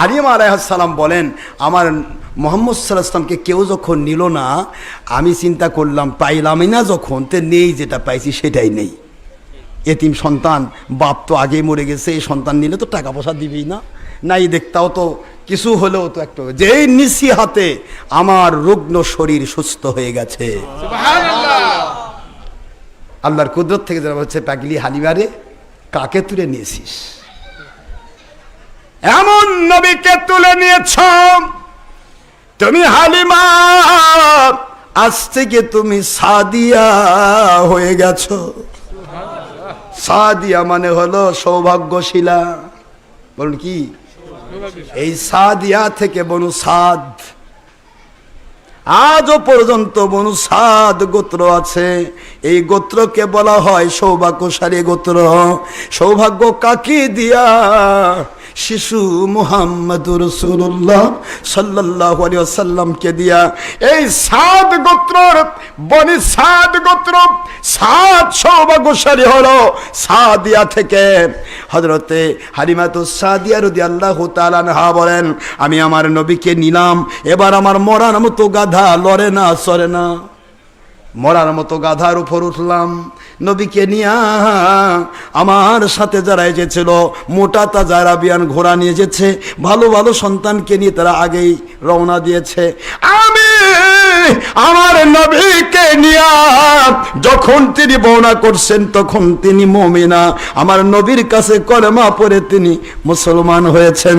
হালিমা আলাইহাসাল্লাম বলেন আমার মোহাম্মদ সাল্লাহামকে কেউ যখন নিল না আমি চিন্তা করলাম পাইলামই না যখন তে নেই যেটা পাইছি সেটাই নেই। এতিম সন্তান বাপ তো আগেই মরে গেছে এই সন্তান নিলে তো টাকা পয়সা দিবেই না। নাই দেখতাও তো কিছু হলেও তো একটু যেই নিশি হাতে আমার রুগ্ন শরীর সুস্থ হয়ে গেছে। আল্লাহর কুদরত থেকে যারা হচ্ছে পাগলি হালিমারে কাকে তুলে নিয়েছিস? এমন নবীকে তুলে নিয়েছ। তুমি হালিমা, আজ থেকে তুমি সাদিয়া হয়ে গেছ। সাদিয়া মানে হলো সৌভাগ্যশীলা। বলুন কি? এই সাদিয়া থেকে বনু সাদ। আজও পর্যন্ত বনু সাদ গোত্র আছে। এই গোত্রকে বলা হয় সৌভাগ্যশালী গোত্র। সৌভাগ্য কাকে দিয়া? শিশু মুহাম্মদুর রসুল্লাহ সাল্লাহ সাল্লামকে দিয়া, এই সাত গোত্রর বনি সাত গোত্র সাত সৌভাগ্যশালী হলো সাদিয়া থেকে। হজরতে হারিমাতু সাদিয়া রদি আল্লাহ তালানহা বলেন, আমি আমার নবীকে নিলাম, এবার আমার মরার মতো গাধা লড়ে না, সরে না। মরার মতো গাধার উপর উঠলাম। নবীকে নিয়া আমার সাথে যারা এসেছিল, মোটা তাজা আরাবিয়ান ঘোড়া নিয়ে এসেছে, ভালো ভালো সন্তানকে নিয়ে তারা আগেই রওনা দিয়েছে। আমি আমার নবীকে নিয়া যখন তিনি বর্ণনা করছেন তখন তিনি মমিনা। আমার নবীর কাছে কলেমা পড়ে তিনি মুসলমান হয়েছেন।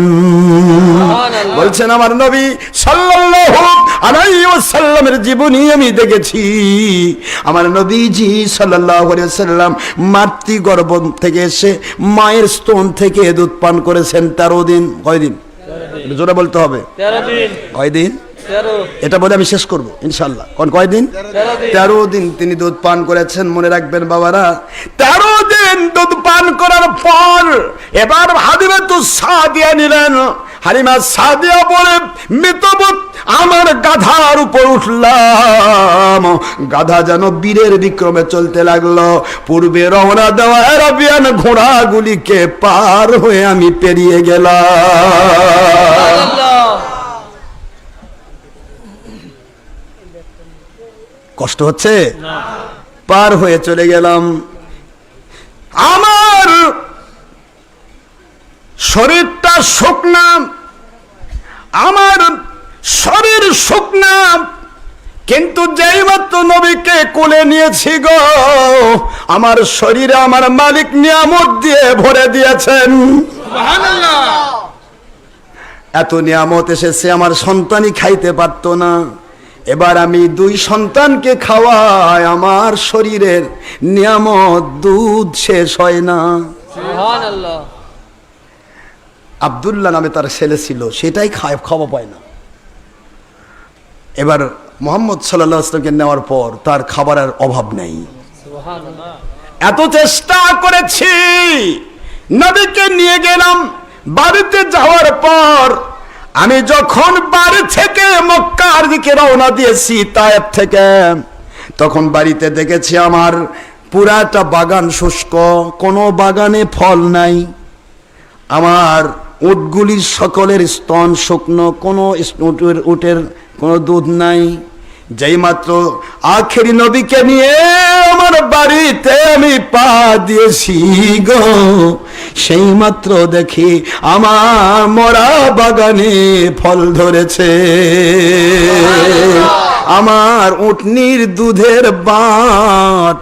বলছেন আমার নবী সাল্লাল্লাহু আলাইহি ওয়াসাল্লামের জীবনী আমি দেখেছি। আমার নবীজি সাল্লাল্লাহু আলাইহি ওয়াসাল্লাম মাতৃ গর্ভ থেকে এসে মায়ের স্তন থেকে দুধ পান করেছেন। তেরো দিন। কয়দিন? জোরে বলতে হবে। কয়দিন? এটা বলে আমি শেষ করব ইনশাল্লাহ কোন কয়দিন? তেরো দিন। তিনি দুধ পান করেছেন মনে রাখবেন বাবারা। তেরো দিন দুধ পান করার পর এবার হাদিমা তো সাদিয়া নিলেন। হালিমা সাদিয়া বলে মৃতবোধ আমার গাধার উপর উঠলাম। গাধা যেন বীরের বিক্রমে চলতে লাগল। পূর্বে রওনা দেওয়া অ্যারাবিয়ান ঘোড়াগুলিকে পার হয়ে আমি পেরিয়ে গেলাম। কষ্ট হচ্ছে? পার হয়ে চলে গেলাম। আমার শরীরটা শুকনা। আমার শরীর শুকনা। কিন্তু যেই মাত্র নবীকে কোলে নিয়েছি গো আমার শরীরে আমার মালিক নিয়ামত দিয়ে ভরে দিয়েছেন। এত নিয়ামত এসেছে আমার সন্তানই খাইতে পারতো না। এবার আমি দুই সন্তানকে খাওয়াই আমার শরীরের নিয়ামত দুধ শেষ হয় না। আবদুল্লাহ নামে তার ছেলে ছিল সেটাই খায় খাওয়া পায় না। এবার মোহাম্মদ সাল্লাহ আসলামকে নেওয়ার পর তার খাবারের অভাব নেই। এত চেষ্টা করেছি নদীকে নিয়ে গেলাম বাড়িতে যাওয়ার পর আমি যখন বাড়ি থেকে মক্কার দিকে রওনা দিয়েছি তায়েব থেকে, তখন বাড়িতে দেখেছি আমার পুরাটা বাগান শুষ্ক, কোনো বাগানে ফল নাই। আমার উটগুলির সকলের স্তন শুকনো, কোনো উটের কোনো দুধ নাই। যেই মাত্র আখেরি নবীকে নিয়ে আমার বাড়িতে আমি পা দিয়েছি গো সেই মাত্র দেখি আমার মরা বাগানে ফল ধরেছে। আমার উটনির দুধের বাট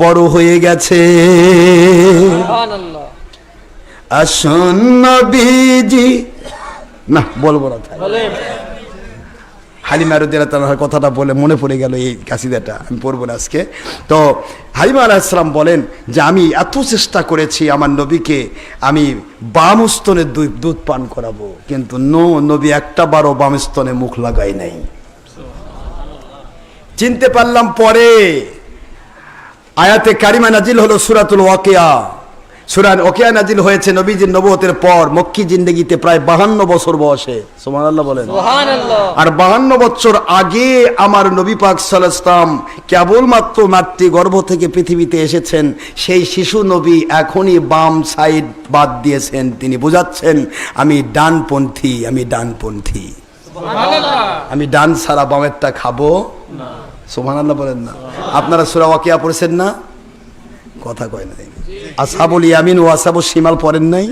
বড় হয়ে গেছে। সুবহান আল্লাহ আসুন নবীজি না বলব না হালিমা রুদ্দিন তার কথাটা বলে মনে পড়ে গেল এই কাসিদাটা, আমি পড়ব না আজকে। তো হালিমা আলাহিসাল্লাম বলেন যে আমি এত চেষ্টা করেছি আমার নবীকে আমি বাম স্তনে দুধ পান করাবো, কিন্তু নো, নবী একটা বারো বাম স্তনে মুখ লাগাই নাই। চিনতে পারলাম পরে। আয়াতে কারিমা নাজিল হলো সুরাতুল ওয়াকিয়া। সুরান ওকিয়া নাজিল হয়েছে নবীজির নবতের পর মক্কি জিন্দগিতে প্রায় বাহান্ন বছর বয়সে। সুবহানাল্লাহ বলেন। আর বাহান্ন বছর আগে আমার নবী পাক সালাম কেবলমাত্র মাতৃ গর্ভ থেকে পৃথিবীতে এসেছেন সেই শিশু নবী এখনই বাম সাইড বাদ দিয়েছেন। তিনি বোঝাচ্ছেন আমি ডানপন্থী আমি ডানপন্থী। আমি ডান সারা বামেরটা খাব। সোভানাল্লাহ বলেন না। আপনারা সুরা ওয়াকিয়া পড়েছেন না? কথা কয় না আসাবুল ইয়ামিন ও আসাবুল শিমাল পড়েন নাই?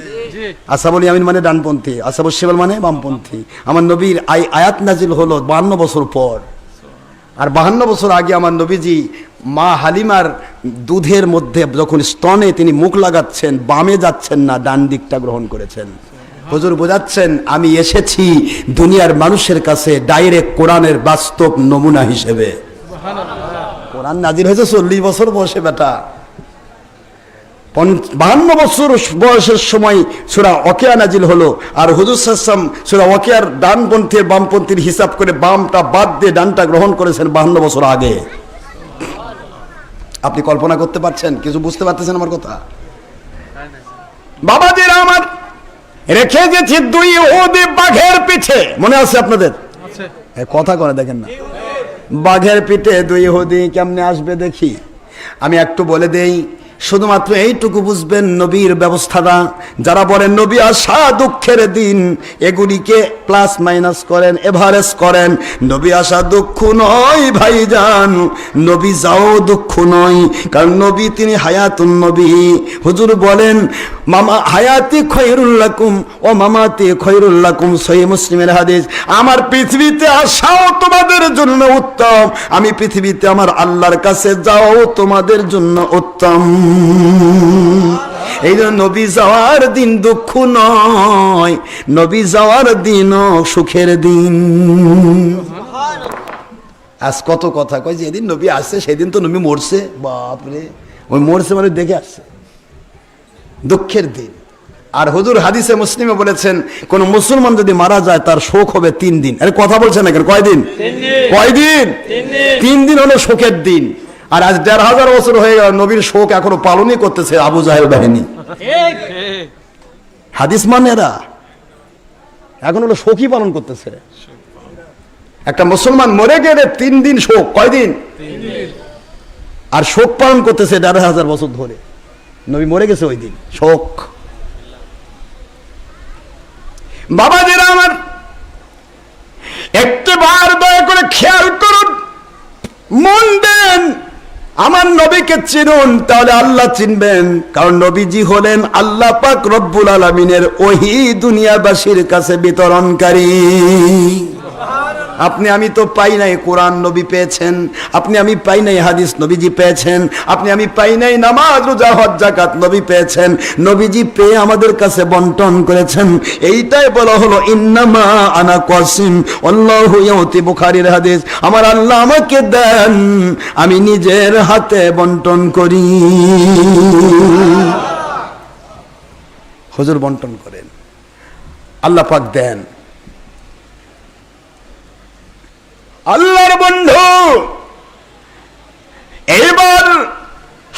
আসাবুল ইয়ামিন মানে ডানপন্থী আসাবুল শিমাল মানে বামপন্থী। আমার নবীর আই আয়াত নাজিল হলো বাহান্ন বছর পর। আর বাহান্ন বছর আগে আমার নবীজি মা হালিমার দুধের মধ্যে যখন স্তনে তিনি মুখ লাগাচ্ছেন বামে যাচ্ছেন না ডান দিকটা গ্রহণ করেছেন। হজুর বোঝাচ্ছেন আমি এসেছি দুনিয়ার মানুষের কাছে ডাইরেক্ট কোরআনের বাস্তব নমুনা হিসেবে। কোরআন নাজির হয়েছে চল্লিশ বছর বয়সে বেটা। বাহান্ন বছর বয়সের সময় সুরা ওকেয়া নাজিল হলো আর হুজুর সাসম সুরা ওকেয়ার ডানপন্থীর বামপন্থীর হিসাব করে বামটা বাদ দিয়ে ডানটা গ্রহণ করেছেন বাহান্ন বছর আগে। আপনি কল্পনা করতে পারছেন? কিছু বুঝতে পারতেছেন আমার কথা? বাবা বাবাজিরা আমার রেখে গেছি দুই ওদে বাঘের পিছে মনে আছে আপনাদের? কথা করে দেখেন না। বাঘের পিঠে দুই হুদি কেমনে আসবে দেখি? আমি একটু বলে দেই শুধুমাত্র এইটুকু বুঝবেন নবীর ব্যবস্থাটা। যারা বলেন, নবী আসা দুঃখের দিন। এগুলিকে প্লাস মাইনাস করেন এভারেজ করেন। নবী আসা দুঃখ নয়, ভাইজান। নবী, যাও, দুঃখ নয়। কারণ নবী তিনি হায়াতুন নবী। হুজুর বলেন, মামা, হায়াতি খৈরুল্লাকুম ও মামাতি খৈরুল্লাকুম সহি মুসলিমের হাদিস, আমার পৃথিবীতে আসাও তোমাদের জন্য উত্তম। আমি পৃথিবীতে আমার আল্লাহর কাছে যাও, তোমাদের জন্য উত্তম। এই নবী যাওয়ার দিন দুঃখ নয় নবী যাওয়ার দিন সুখের দিন। আজ কত কথা কয় যেদিন নবী আসছে সেদিন তো নবী মরছে। বাপরে ওই মরছে মানে দেখে আসছে। দুঃখের দিন। আর হুজুর হাদিসে মুসলিমে বলেছেন কোন মুসলমান যদি মারা যায় তার শোক হবে তিন দিন। আরে কথা বলছেন না কেন কয়দিন? কয়দিন তিন দিন হলো শোকের দিন। আর আজ দেড় হাজার বছর হয়ে গেল, নবীর শোক এখনও পালনই করতেছে আবু জাহেল বাহিনী। হাদিস মানে এরা। এখন হলো শোকই পালন করতেছে। একটা মুসলমান মরে গেলে তিন দিন শোক কয়দিন আর শোক পালন করতেছে দেড় হাজার বছর ধরে। নবী মরে গেছে ওই দিন, শোক। বাবাজিরা আমার, একটু বার দয়া করে খেয়াল করুন, মন দেন আমার নবীকে চিনুন, তাহলে আল্লাহ চিনবেন। কারণ নবীজি হলেন আল্লাহ পাক রব্বুল আলমিনের ওহি দুনিয়াবাসীর কাছে বিতরণকারী। আপনি, আমি তো পাই নাই কোরআন নবী পেয়েছেন। আপনি, আমি পাই নাই হাদিস নবীজি পেয়েছেন। আপনি, আমি পাই নাই নামাজ, রোজা, হজ জাকাত নবী পেয়েছেন। নবীজি পেয়ে আমাদের কাছে বন্টন করেছেন। এইটাই বলা হলো, ইন্নামা আনা কসিম। আল্লাহু ইয়াতি বুখারীর হাদিস, আমার আল্লাহ আমাকে দেন, আমি নিজের হাতে বন্টন করি। হুজুর বন্টন করেন। আল্লাহ পাক দেন। আল্লাহর বন্ধু। এবার এইবার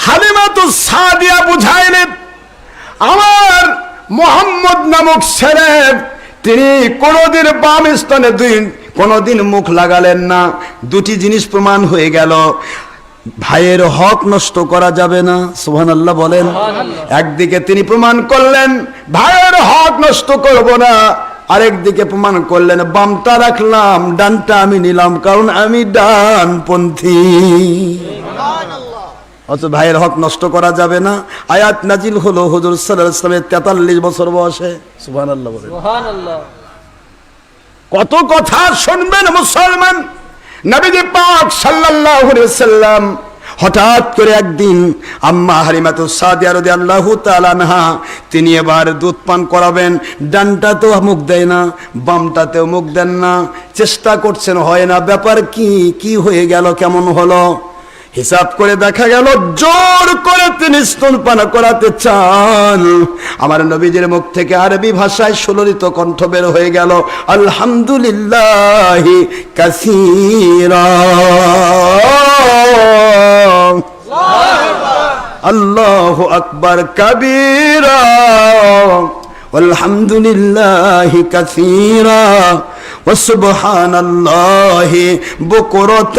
হালিমাতু সাদিয়া বুঝাইলেন আমার মোহাম্মদ নামক ছেলে তিনি কোনোদিন বাম স্থানে দুই কোনোদিন মুখ লাগালেন না। দুটি জিনিস প্রমাণ হয়ে গেল। ভাইয়ের হক নষ্ট করা যাবে না সুহান আল্লাহ বলেন একদিকে তিনি প্রমাণ করলেন ভাইয়ের হক নষ্ট করব না। আরেকদিকে প্রমাণ করলেন বামটা রাখলাম ডানটা আমি নিলাম কারণ আমি ডানপন্থী। অথচ ভাইয়ের হক নষ্ট করা যাবে না। আয়াত নাজিল হলো হুজুর সাল্লাহ ইসলামের তেতাল্লিশ বছর বয়সে। আল্লাহ বলেন কত কথা শুনবেন মুসলমান? নবীজি পাক সাল্লাল্লাহু আলাইহি সাল্লাম হঠাৎ করে একদিন আম্মা হারিমাতু সাদিয়া রাদিয়াল্লাহু তাআলা তিনি এবার দুধ পান করাবেন। ডানটাতেও মুখ দেয় না, বামটাতেও মুখ দেন না। চেষ্টা করছেন, হয় না, ব্যাপার কি? কি হয়ে গেল? কেমন হলো? হিসাব করে দেখা গেল, জোর করে তিনি স্তনপান করাতে চান। আমার নবীজির মুখ থেকে আরবি ভাষায় সুললিত কণ্ঠ বের হয়ে গেল, আলহামদুলিল্লাহ কাসীরা। আল্লাহ আকবার কাবীরা والحمد لله كثيرا وسبحان الله بكرة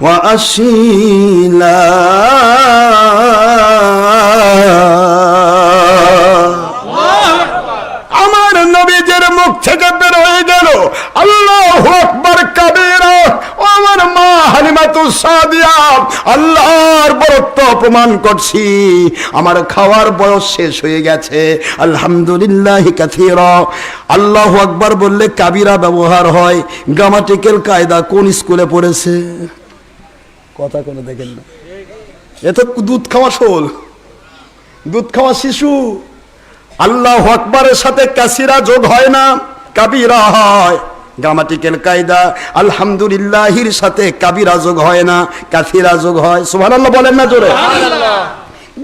وأصيلا আমার নবীজের মুখ থেকে বের হয়ে গেল আল্লাহ আকবর কাবিরা ও আমার হালিমাতু সাদিয়া, আল্লাহর বরত্ব অপমান করছি। আমার খাওয়ার বয়স শেষ হয়ে গেছে। আলহামদুলিল্লাহ আল্লাহ আকবর বললে কাবিরা ব্যবহার হয়। গ্রামাটিক্যাল কায়দা কোন স্কুলে পড়েছে? কথা কোনো দেখেন না। এ তো দুধ খাওয়া শোল। দুধ খাওয়া শিশু। আল্লাহ আকবরের সাথে কাসিরা যোগ হয় না, কাবিরা হয়। গ্রামাটিক্যাল কায়দা, আলহামদুলিল্লাহির সাথে কাবিরা যোগ হয় না, কাফিরা যোগ হয়। সুবহানাল্লাহ বলেন না জোরে।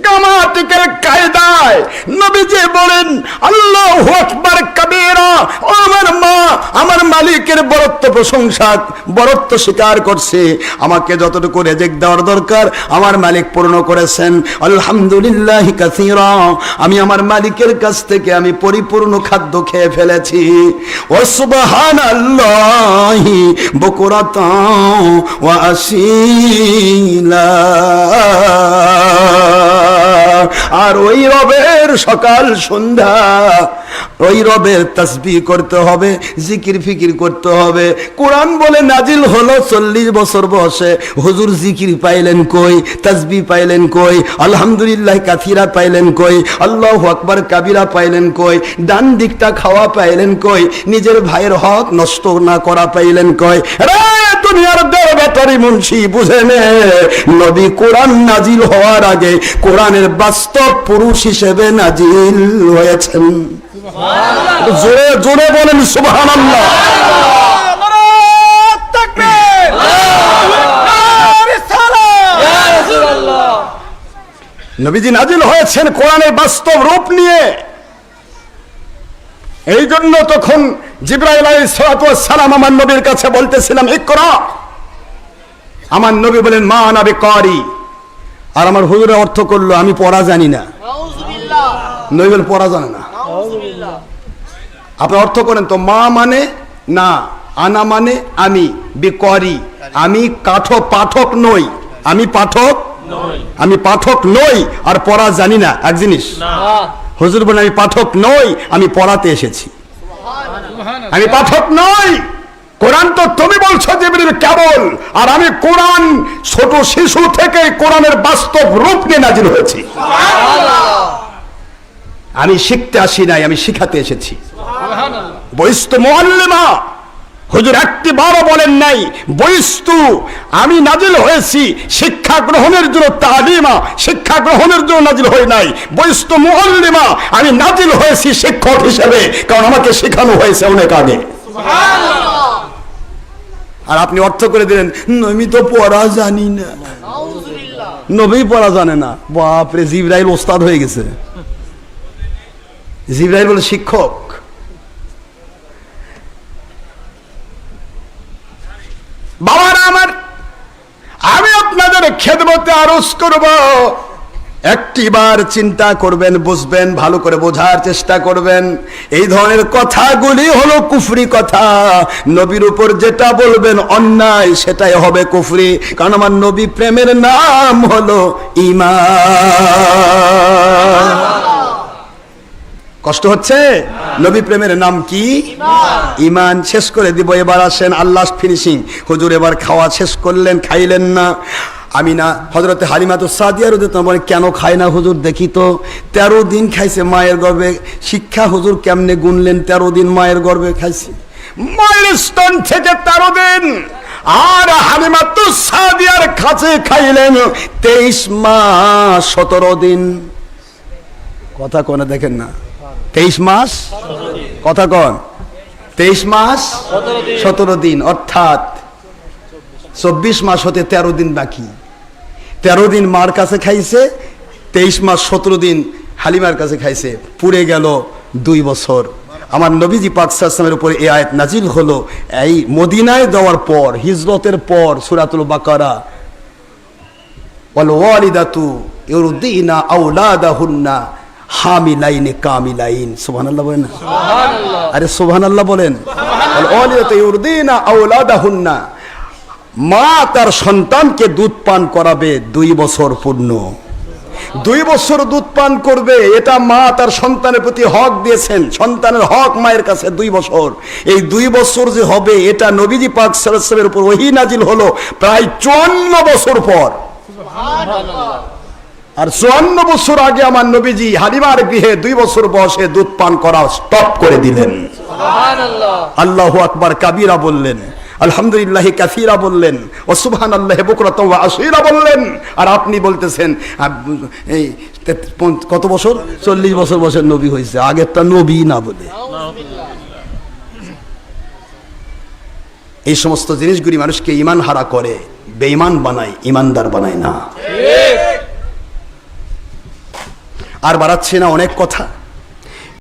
গ্রামাটিক্যাল কায়দায় নবীজি বলেন, আল্লাহু আকবার কাবীরা, ও আমার মা, আমার মালিকের বরত্ব প্রশংসা, বরত্ব স্বীকার করছে। আমাকে যতটুকু রেজেক দেওয়ার দরকার, আমার মালিক পূর্ণ করেছেন। আলহামদুলিল্লাহ কাসীরা, আমি আমার মালিকের কাছ থেকে আমি পরিপূর্ণ খাদ্য খেয়ে ফেলেছি। ও সুবহানাল্লাহি বকুরাতা ওয়া আসীলা। আর ওই রবের সকাল সন্ধ্যা, ওই রবের তসবি করতে হবে, জিকির ফিকির করতে হবে। কোরআন বলে নাজিল হলো চল্লিশ বছর বয়সে। হুজুর জিকির পাইলেন কই, তসবি পাইলেন কই, আলহামদুলিল্লাহ কাথিরা পাইলেন কই, আল্লাহ আকবার কাবিরা পাইলেন কই, ডান দিকটা খাওয়া পাইলেন কই, নিজের ভাইয়ের হক নষ্ট না করা পাইলেন কই। রে দুনিয়ার দেড় ব্যাটারি মুন্সি বুঝে নে? নবী কোরআন নাজিল হওয়ার আগে কোরআনের বাস্তব পুরুষ হিসেবে নাজিল হয়েছেন। জোরে জোরে বলেন সুবহান রাসূলুল্লাহ নবীজি নাজিল হয়েছেন কোরআনের বাস্তব রূপ নিয়ে। এই জন্য তখন জিব্রাইল সালাম আমার নবীর কাছে বলতেছিলাম ইকরা। আমার নবী বলেন মা নাবি করি আর আমার হুজুরে অর্থ করল আমি পড়া জানি না। নবী বলেন পড়া জানে না। আপনি অর্থ করেন তো মা মানে না আনা মানে আমি বিকরি। আমি কাঠ পাঠক নই আমি পাঠক আমি পাঠক নই আর পড়া জানি না। এক জিনিস। হুজুর বলেন আমি পাঠক নই আমি পড়াতে এসেছি। আমি পাঠক নই। কোরআন তো তুমি বলছো জিবরিল কেবল আর আমি কোরআন ছোট শিশু থেকে কোরআনের বাস্তব রূপ নিয়ে নাজিল হয়েছি। আমি শিখতে আসি নাই আমি শিখাতে এসেছি। বৈস্তু মোয়াল্লিমা। হুজুর একটি বারো বলেন নাই বৈস্তু আমি নাজিল হয়েছি শিক্ষা গ্রহণের জন্য তালিমা শিক্ষা গ্রহণের জন্য নাজিল হই নাই বৈস্তু মোয়াল্লিমা আমি নাজিল হয়েছি শিক্ষক হিসেবে কারণ আমাকে শেখানো হয়েছে অনেক আগে। আর আপনি অর্থ করে দিলেন আমি তো পড়া জানি না। নবী পড়া জানে না। বাপরে জিব্রাইল ওস্তাদ হয়ে গেছে। জিব্রাইল বলে শিক্ষক। বাবারা আমার, আমি আপনাদের খেদমতে আরজ করব। একটিবার চিন্তা করবেন, বুঝবেন, ভালো করে বোঝার চেষ্টা করবেন। এই ধরনের কথাগুলি হলো কুফরি কথা। নবীর উপর যেটা বলবেন অন্যায়, সেটাই হবে কুফরি। কারণ আমার নবী প্রেমের নাম হলো ইমান কষ্ট হচ্ছে? নবী প্রেমের নাম কি? ইমান শেষ করে দিব, এবার আসেন আল্লাহ ফিনিশিং হুজুর, এবার খাওয়া শেষ করলেন, খাইলেন না। আমি না হজরতে হালিমা তো সাদিয়া রোদে বলে, কেন খায় না হুজুর, দেখি তো। তেরো দিন খাইছে মায়ের গর্বে শিক্ষা হুজুর কেমনে গুনলেন? তেরো দিন মায়ের গর্বে খাইছে। মায়ের স্তন থেকে তেরো দিন। আর হালিমা সাদিয়ার কাছে খাইলেন তেইশ মাস, সতেরো দিন। কথা কোনে দেখেন না? তেইশ মাস? কথা কন। তেইশ মাস? সতেরো দিন, অর্থাৎ চব্বিশ মাস হতে তেরো দিন বাকি। তেরো দিন মার কাছে খাইছে, তেইশ মাস সতেরো দিন হালিমার কাছে খাইছে। পুড়ে গেল দুই বছর। আমার নবীজি পাকসামের উপরে এ আয়াত নাজিল হলো। এই মদিনায় দেওয়ার পর, হিজরতের পর, সুরাতুল বাকারা, ওয়াল ওয়ালিদাতু ইউরদিনা আওলাদাহুন্না হামিলাইনে কামিলাইন। সুবহানাল্লাহ বলেন না? সুবহানাল্লাহ। আরে সুবহানাল্লাহ বলেন। ওয়াল ওয়ালিদাতু ইউরদিনা মা তার সন্তানকে দুধ পান করাবে দুই বছর পূর্ণ। দুই বছর দুধ পান করবে এটা মা তার সন্তানের প্রতি হক দিয়েছেন। সন্তানের হক মায়ের কাছে দুই বছর। এই দুই বছর যে হবে এটা নবীজি পাক সালামের উপর ওহি নাজিল হলো প্রায় চুয়ান্ন বছর পর। আর চুয়ান্ন বছর আগে আমার নবীজি হালিমার গৃহে দুই বছর বয়সে দুধ পান করা স্টপ করে দিলেন। আল্লাহ আকবার কাবিরা বললেন আলহামদুলিল্লাহ কাফিরা বললেন ও সুবহান আল্লাহ বকরত আসিরা বললেন। আর আপনি বলতেছেন এই কত বছর? চল্লিশ বছর বছর নবী হয়েছে আগেরটা নবী না বলে। এই সমস্ত জিনিসগুলি মানুষকে ইমান হারা করে বেঈমান বানায় ইমানদার বানায় না। আর বাড়াচ্ছে না অনেক কথা।